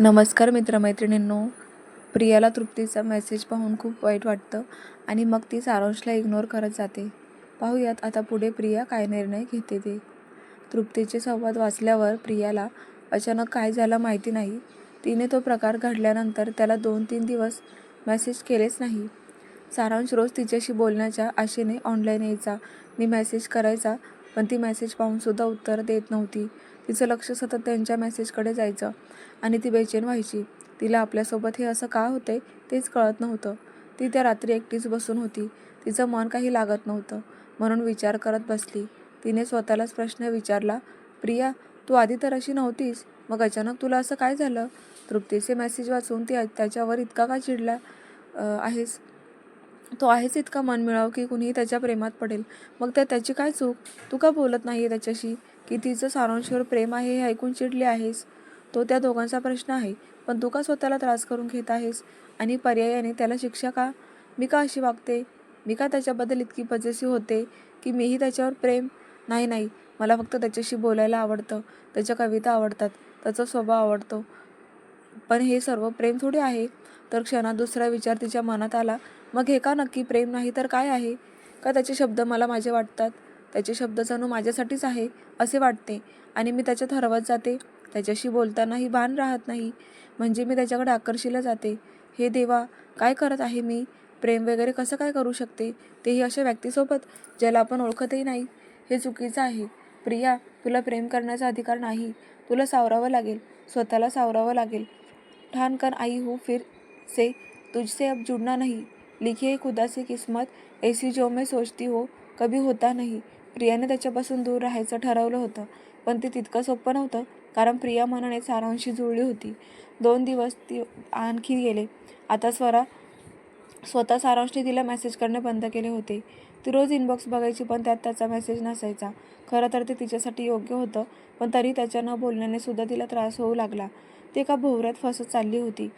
नमस्कार मित्रमैत्रिणींनो. प्रियाला तृप्तीचा मेसेज पाहून खूप वाईट वाटतं आणि मग ती सारांशला इग्नोर करत जाते. पाहूयात आता पुढे प्रिया काय निर्णय घेते ते. तृप्तीचे संवाद वाचल्यावर प्रियाला अचानक काय झालं माहिती नाही. तिने तो प्रकार घडल्यानंतर त्याला दोन तीन दिवस मेसेज केलेच नाही. सारांश रोज तिच्याशी बोलण्याच्या आशेने ऑनलाईन यायचा. मी मेसेज करायचा पण ती मेसेज पाहूनसुद्धा उत्तर देत नव्हती. तिचं लक्ष सतत त्यांच्या मेसेजकडे जायचं आणि ती बेचैन व्हायची. तिला आपल्यासोबत हे असं का होते तेच कळत नव्हतं. ती त्या रात्री एकटीच बसून होती. तिचं मन काही लागत नव्हतं. म्हणून विचार करत बसली. तिने स्वतःलाच प्रश्न विचारला प्रिया तू आधी तर अशी नव्हतीस. मग अचानक तुला असं काय झालं? तृप्तीचे मेसेज वाचून ती त्याच्यावर इतका का चिडला आहेस? तो आहेच इतका मन मिळाव की कुणीही त्याच्या प्रेमात पडेल. मग त्या त्याची काय चूक? तू का बोलत नाही त्याच्याशी? की तिचं सारांशवर प्रेम आहे हे ऐकून चिडले आहेस. तो त्या दोघांचा प्रश्न आहे पण तू का स्वतःला त्रास करून घेत आहेस? आणि पर्यायाने त्याला शिक्षा का? मी का अशी वागते? मी का त्याच्याबद्दल इतकी पजेसिव्ह होते की मीही त्याच्यावर प्रेम? नाही नाही. मला फक्त त्याच्याशी बोलायला आवडतं. त्याच्या कविता आवडतात. त्याचा स्वभाव आवडतो. पण हे सर्व प्रेम थोडे आहे. तर क्षणात दुसरा विचार तिच्या मनात आला मग हे का नक्की प्रेम नाही तर काय आहे? का त्याचे शब्द मला माझे वाटतात? त्याचे शब्द जणू माझ्यासाठीच आहे असे वाटते. आणि मी त्याच्यात हरवत जाते. त्याच्याशी बोलतानाही भान राहत नाही. म्हणजे मी त्याच्याकडे आकर्षिला जाते. हे देवा काय करत आहे मी? प्रेम वगैरे कसं काय करू शकते? तेही अशा व्यक्तीसोबत ज्याला आपण ओळखतही नाही. हे चुकीचं आहे. प्रिया तुला प्रेम करण्याचा अधिकार नाही. तुला सावरावं लागेल. स्वतःला सावरावं लागेल. ठान कर आई हूँ फिर से. तुझसे अब जुड़ना नहीं. लिखी खुदा से किस्मत. ऐसी जो मैं सोचती हो कभी होता नाही. प्रियाने त्याच्यापासून दूर राहायचं ठरवलं होतं. पण ते तितकं सोपं नव्हतं कारण प्रिया मनाने सारांशी जुळली होती. दोन दिवस ती आणखी गेले. आता स्वरा स्वतः सारांशने तिला मेसेज करणे बंद केले होते. ती रोज इनबॉक्स बघायची पण त्यात त्याचा मेसेज नसायचा. खरं तर ते तिच्यासाठी योग्य होतं पण तरी त्याच्या न बोलण्याने सुद्धा तिला त्रास होऊ लागला. ती एका भोवऱ्यात फसत चालली होती.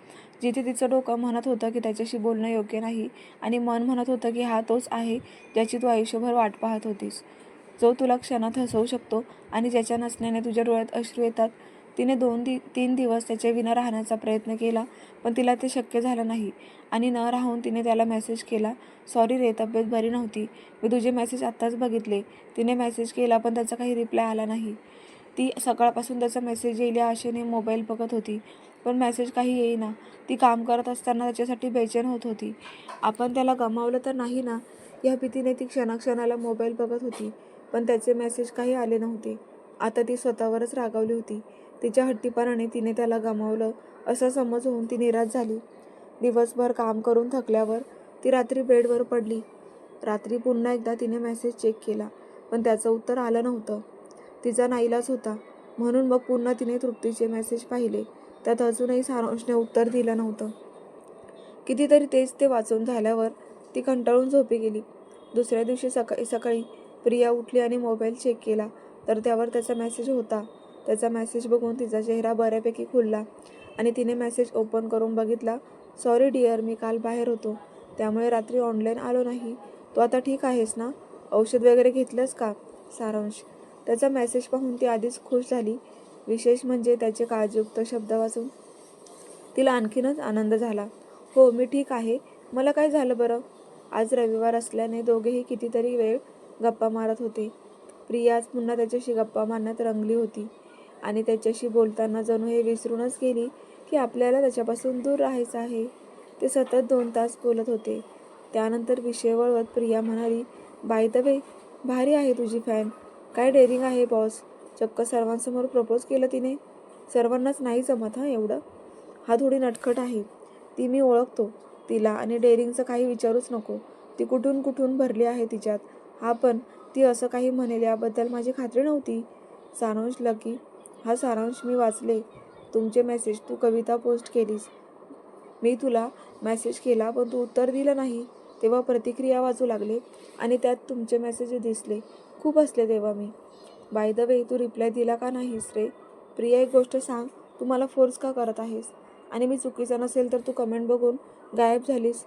जिथे तिचं डोकं म्हणत होतं की त्याच्याशी बोलणं योग्य नाही आणि मन म्हणत होतं की हा तोच आहे ज्याची तू आयुष्यभर वाट पाहत होतीस. जो तुला क्षणात हसवू शकतो आणि ज्याच्या नसण्याने तुझ्या डोळ्यात अश्रू येतात तिने दोन दि तीन दिवस त्याच्या विना राहण्याचा प्रयत्न केला पण तिला ते शक्य झालं नाही. आणि न राहून तिने त्याला मेसेज केला सॉरी रे तब्येत बरी नव्हती. मी तुझे मेसेज आत्ताच बघितले. तिने मेसेज केला पण त्याचा काही रिप्लाय आला नाही. ती सकाळपासून त्याचा मेसेज येईल या आशेने मोबाईल बघत होती पण मेसेज काही येईना. ती काम करत असताना त्याच्यासाठी बेचैन होत होती. आपण त्याला गमावलं तर नाही ना? या भीतीने ती क्षणाक्षणाला मोबाईल बघत होती. पण त्याचे मेसेज काही आले नव्हते. आता ती स्वतःवरच रागावली होती. तिच्या हट्टीपणाने तिने त्याला गमावलं. असा समज होऊन ती निराश झाली. दिवसभर काम करून थकल्यावर ती रात्री बेडवर पडली. रात्री पुन्हा एकदा तिने मेसेज चेक केला पण त्याचं उत्तर आलं नव्हतं. तिचा नाईलाज होता. म्हणून मग पुन्हा तिने तृप्तीचे मेसेज पाहिले. त्यात अजूनही सारांशने उत्तर दिलं नव्हतं. कितीतरी तेच ते वाचून झाल्यावर ती कंटाळून झोपी गेली. दुसऱ्या दिवशी सकाळी सकाळी प्रिया उठली आणि मोबाईल चेक केला. तर त्यावर त्याचा मेसेज होता. त्याचा मेसेज बघून तिचा चेहरा बऱ्यापैकी खुलला आणि तिने मेसेज ओपन करून बघितला सॉरी डिअर मी काल बाहेर होतो. त्यामुळे रात्री ऑनलाईन आलो नाही. तू आता ठीक आहेस ना? औषध वगैरे घेतलंस का? सारांश. त्याचा मेसेज पाहून ती आधीच खुश झाली. विशेष म्हणजे त्याचे काळजीयुक्त शब्द वाचून तिला आणखीनच आनंद झाला. हो मी ठीक आहे. मला काय झालं बरं? आज रविवार असल्याने दोघेही कितीतरी वेळ गप्पा मारत होते. प्रियाच पुन्हा त्याच्याशी गप्पा मारण्यात रंगली होती आणि त्याच्याशी बोलताना जणू हे विसरूनच गेली की आपल्याला त्याच्यापासून दूर राहायचं आहे. ते सतत दोन तास बोलत होते. त्यानंतर विषय वळवत प्रिया म्हणाली बाय द वे भारी आहे तुझी फॅन. काय डेअरिंग आहे बॉस? चक्क सर्वांसमोर प्रपोज केलं तिने. सर्वांनाच नाही जमत हां एवढं? हा थोडी नटखट आहे. ती मी ओळखतो. तिला आणि डेअरिंगचं काही विचारूच नको. ती कुठून कुठून भरली आहे तिच्यात. हा पण ती असं काही म्हणेल याबद्दल माझी खात्री नव्हती. सारांश लकी हा सारांश मी वाचले. तुमचे मेसेज तू कविता पोस्ट केलीस. मी तुला मेसेज केला पण तू उत्तर दिलं नाही. तेव्हा प्रतिक्रिया वाचू लागले आणि त्यात तुमचे मेसेज दिसले. खूप असले तेव्हा मी. बाय द वे तू रिप्लाय दिला का नाहीस रे प्रिया एक गोष्ट सांग. तू मला फोर्स का करत आहेस? आणि मी चुकीचा नसेल तर तू कमेंट बघून गायब झालीस.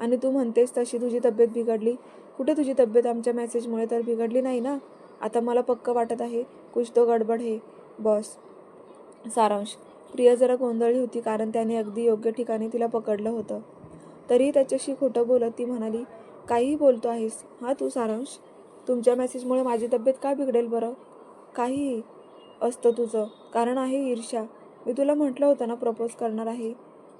आणि तू म्हणतेस तशी तुझी तब्येत बिघडली. कुठे तुझी तब्येत आमच्या मेसेजमुळे तर बिघडली नाही ना? आता मला पक्क वाटत आहे कुछ तो गडबड आहे बॉस. सारांश. प्रिया जरा गोंधळली होती कारण त्याने अगदी योग्य ठिकाणी तिला पकडलं होतं. तरीही त्याच्याशी खोटं बोलत ती म्हणाली काहीही बोलतो आहेस. हा तू सारांश? तुमच्या मेसेजमुळे माझी तब्येत का बिघडेल बरं? काहीही असतं तुझं. कारण आहे ईर्ष्या. मी तुला म्हटलं होतं ना प्रपोज करणार आहे.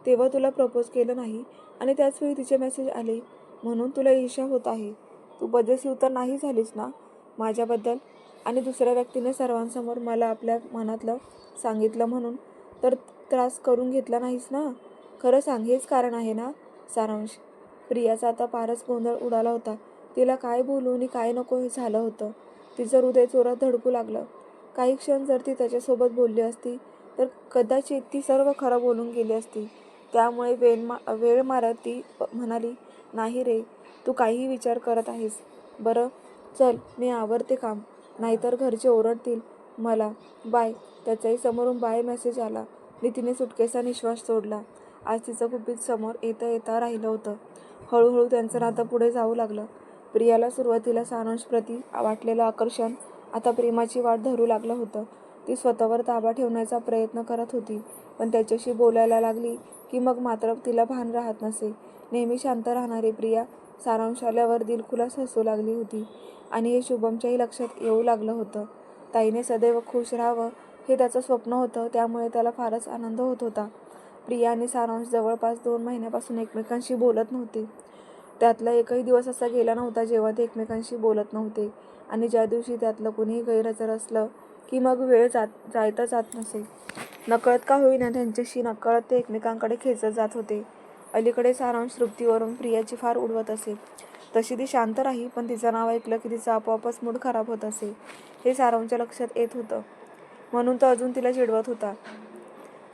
तेव्हा तुला प्रपोज केलं नाही आणि त्याचवेळी तिचे मेसेज आले. म्हणून तुला ईर्ष्या होत आहे. तू पजेसिव्ह तर नाही झालीस ना माझ्याबद्दल? आणि दुसऱ्या व्यक्तीने सर्वांसमोर मला आपल्या मनातलं सांगितलं म्हणून तर त्रास करून घेतला नाहीस ना? खरं सांग हेच कारण आहे ना? सारांश. प्रियाचा आता फारच गोंधळ उडाला होता. तिला काय बोलू आणि काय नको हे झालं होतं. तिचं हृदय चोरात धडकू लागलं. काही क्षण जर ती त्याच्यासोबत बोलली असती तर कदाचित ती सर्व खरं बोलून गेली असती. त्यामुळे वेळ मा वेळ मारत ती म्हणाली नाही रे तू काहीही विचार करत आहेस. बरं चल मी आवरते काम. नाहीतर घरचे ओरडतील. मला बाय. त्याचाही समोरून बाय मेसेज आला. आणि तिने सुटकेचा निश्वास सोडला. आज तिचं गुपित समोर येता येता राहिलं होतं. हळूहळू त्यांचं नातं पुढे जाऊ लागलं. प्रियाला सुरुवातीला सारांशप्रती वाटलेलं आकर्षण आता प्रेमाची वाट धरू लागलं होतं. ती स्वतःवर ताबा ठेवण्याचा प्रयत्न करत होती. पण त्याच्याशी बोलायला लागली की मग मात्र तिला भान राहत नसे. नेहमी शांत राहणारी प्रिया सारांश आल्यावर दिलखुलास हसू लागली होती आणि हे शुभमच्याही लक्षात येऊ लागलं होतं. ताईने सदैव खुश राहावं हे त्याचं स्वप्न होतं त्यामुळे त्याला फारच आनंद होत होता. प्रिया आणि सारांश जवळपास दोन महिन्यापासून एकमेकांशी बोलत नव्हते. त्यातला एकही दिवस असा गेला नव्हता जेव्हा ते एकमेकांशी बोलत नव्हते आणि ज्या दिवशी त्यातलं कुणीही गैरहजर असलं की मग वेळ जात जायता जात नसे. नकळत का होईना त्यांच्याशी नकळत ते एकमेकांकडे खेचत जात होते. अलीकडे सारांश तृप्तीवरून प्रियाची फार उडवत असे. तशी ती शांत राही पण तिचं नाव ऐकलं की तिचा आपोआपच मूड खराब होत असे. हे सारांशच्या लक्षात येत होतं. म्हणून तो अजून तिला चिडवत होता.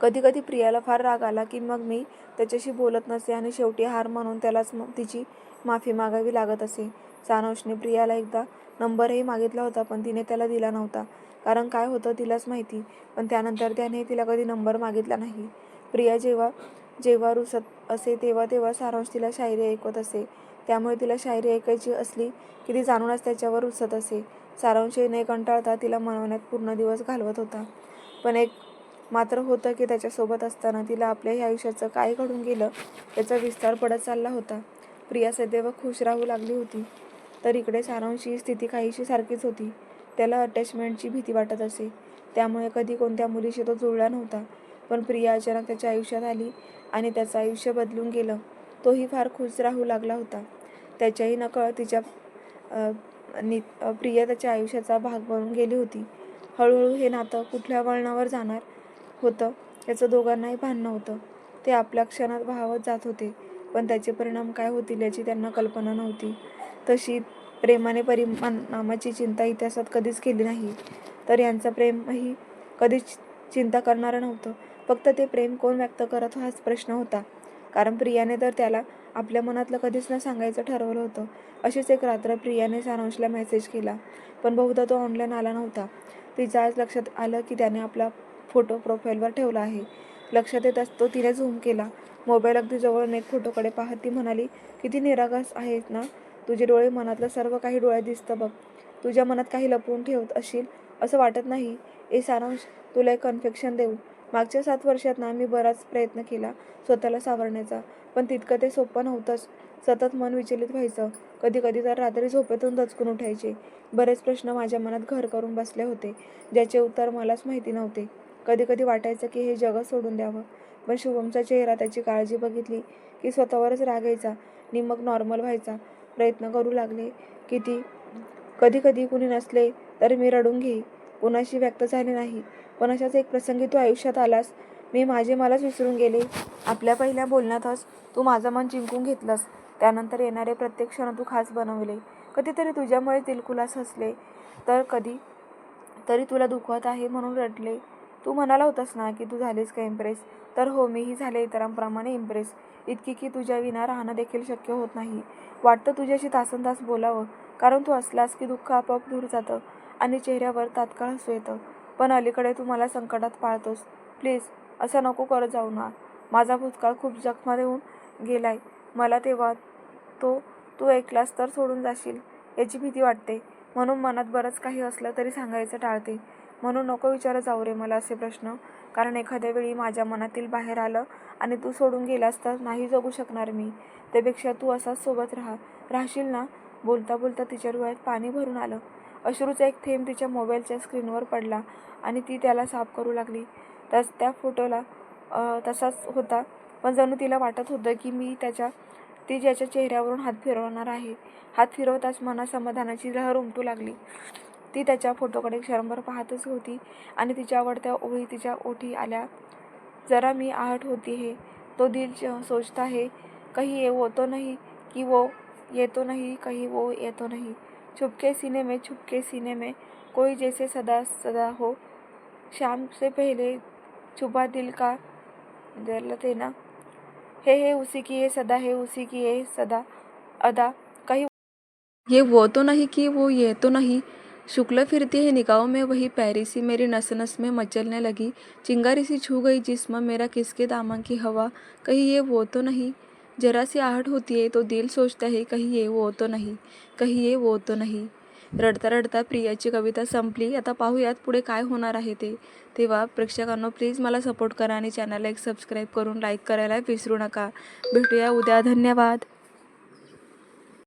कधी कधी प्रियाला फार राग आला की मग मी त्याच्याशी बोलत नसे आणि शेवटी हार म्हणून त्यालाच तिची माफी मागावी लागत असे. सारांशने प्रियाला एकदा नंबरही मागितला होता पण तिने त्याला दिला नव्हता. कारण काय होतं तिलाच माहिती पण त्यानंतर त्याने तिला कधी नंबर मागितला नाही. प्रिया जेव्हा जेव्हा रुसत असे तेव्हा तेव्हा सारांश तिला शायरी ऐकवत असे. त्यामुळे तिला शायरी ऐकायची असली की ती जाणूनच त्याच्यावर रुसत असे. सारांशही न कंटाळता तिला मनवण्यात पूर्ण दिवस घालवत होता. पण एक मात्र होतं की त्याच्यासोबत असताना तिला आपल्या ह्या आयुष्याचं काय घडून गेलं याचा विस्तार पडत चालला होता. प्रिया सदैव खुश राहू लागली होती. तर इकडे सारांशची स्थिती काहीशी सारखीच होती. त्याला अटॅचमेंटची भीती वाटत असे. त्यामुळे कधी कोणत्या मुलीशी तो जुळला नव्हता. पण प्रिया अचानक त्याच्या आयुष्यात आली आणि त्याचं आयुष्य बदलून गेलं. तोही फार खुश राहू लागला होता. त्याच्याही नकळ तिच्या नि प्रिया त्याच्या आयुष्याचा भाग बनून गेली होती. हळूहळू हे नातं कुठल्या वळणावर जाणार होतं याचं दोघांनाही भान नव्हतं. ते आपल्या क्षणात वाहवत जात होते पण त्याचे परिणाम काय होतील याची त्यांना कल्पना नव्हती. तशी प्रेमाने परिणामाची चिंता इतिहासात कधीच केली नाही. तर यांचं प्रेमही कधीच चिंता करणारं नव्हतं. फक्त ते प्रेम कोण व्यक्त करत हाच प्रश्न होता. कारण प्रियाने तर त्याला आपल्या मनातलं कधीच न सांगायचं ठरवलं होतं. अशीच एक रात्र प्रियाने सारांशला मेसेज केला. पण बहुधा तो ऑनलाईन आला नव्हता. तिच्या आज लक्षात आलं की त्याने आपला फोटो प्रोफाईलवर ठेवला आहे. लक्षात येत असतो तिने झूम केला. मोबाईल अगदी जवळ एक फोटोकडे पाहत ती म्हणाली किती निरागस आहेत ना? तुझे डोळे मनातलं सर्व काही डोळ्यात दिसतं बघ. तुझ्या मनात काही लपवून ठेवत असेल असं वाटत नाही. ए सारांश तुला एक कन्फेक्शन देऊ. मागच्या सात वर्षात ना मी बराच प्रयत्न केला स्वतःला सावरण्याचा. पण तितकं ते सोपं नव्हतंच. सतत मन विचलित व्हायचं. कधी कधी तर रात्री झोपेतून दचकून उठायचे. बरेच प्रश्न माझ्या मनात घर करून बसले होते ज्याचे उत्तर मलाच माहिती नव्हते. कधी कधी वाटायचं की हे जगच सोडून द्यावं. पण शुभमचा चेहरा त्याची काळजी बघितली की स्वतःवरच रागायचा आणि मग नॉर्मल व्हायचा. प्रयत्न करू लागले किती कधी कधी कुणी नसले तर मी रडून घेई. कुणाशी व्यक्त झाले नाही. पण अशाच एक प्रसंगी तू आयुष्यात आलास. मी माझे मलाच विसरून गेले. आपल्या पहिल्या बोलण्यातच तू माझं मन जिंकून घेतलंस. त्यानंतर येणारे प्रत्येक क्षण तू खास बनवले. कधीतरी तुझ्यामुळे दिलकुलास हसले. तर कधी तरी तुला दुखवत आहे म्हणून रडले. तू म्हणाला होतास ना की तू झालीस का इम्प्रेस तर हो मीही झाले इतरांप्रमाणे इम्प्रेस इतकी की तुझ्या विना राहणं देखील शक्य होत नाही. वाटतं तुझ्याशी तासन तास बोलावं. कारण तू असलास की दुःख आपोआप दूर जातं आणि चेहऱ्यावर तात्काळ हसू येतं. पण अलीकडे तू मला संकटात पाळतोस. प्लीज असं नको करत जाऊ ना. माझा भूतकाळ खूप जखमा देऊन गेलाय. मला तेव्हा तो तू ऐकलास तर सोडून जाशील याची भीती वाटते. म्हणून मनात बरंच काही असलं तरी सांगायचं टाळते. म्हणून नको विचारत जाऊ रे मला असे प्रश्न. कारण एखाद्या वेळी माझ्या मनातील बाहेर आलं आणि तू सोडून गेलास तर नाही जगू शकणार मी. त्यापेक्षा तू असाच सोबत राहा. राहशील ना? बोलता बोलता तिच्या डोळ्यात पाणी भरून आलं. अश्रूचा एक थेंब तिच्या मोबाईलच्या स्क्रीनवर पडला आणि ती त्याला साफ करू लागली. तस त्या फोटोला तसाच होता. पण जणू तिला वाटत होतं की मी त्याच्या ती ज्याच्या चेहऱ्यावरून हात फिरवणार आहे. हात फिरवताच मना समाधानाची लहर उमटू लागली. ती त्याच्या फोटोकडे क्षणभर पाहतच होती आणि तिच्या आवडत्या ओळी तिच्या ओठी आल्या. जरा मी आहट होती हे. तो दिल च- सोचता है. कही ये वो तो नाही. की वो येतो नाही कही वो येतो नाही. छुपके सीने में, छुपके सीने में, कोई जैसे सदा सदा हो। शाम से पहले छुपा दिल का गलत है ना? है है, उसी की है सदा है, उसी की है सदा, अदा। कहीं ये वो तो नहीं कि वो ये तो नहीं। शुक्ल फिरती है निगाहों में, वही पैरी सी मेरी नस नस में मचलने लगी। चिंगारी सी छू गई जिस्म, मेरा किसके दामन की हवा? कहीं ये वो तो नहीं। जरा सी आहट होती है तो दिल सोचता है कहीं ये वो तो नाही कहीं ये वो तो नाही. रडता रडता प्रियाची कविता संपली. आता पाहूयात पुढे काय होणार आहे ते. तेव्हा प्रेक्षकांनो प्लीज मला सपोर्ट करा आणि चॅनलला एक सबस्क्राईब करून लाईक करायला विसरू नका. भेटूया उद्या. धन्यवाद.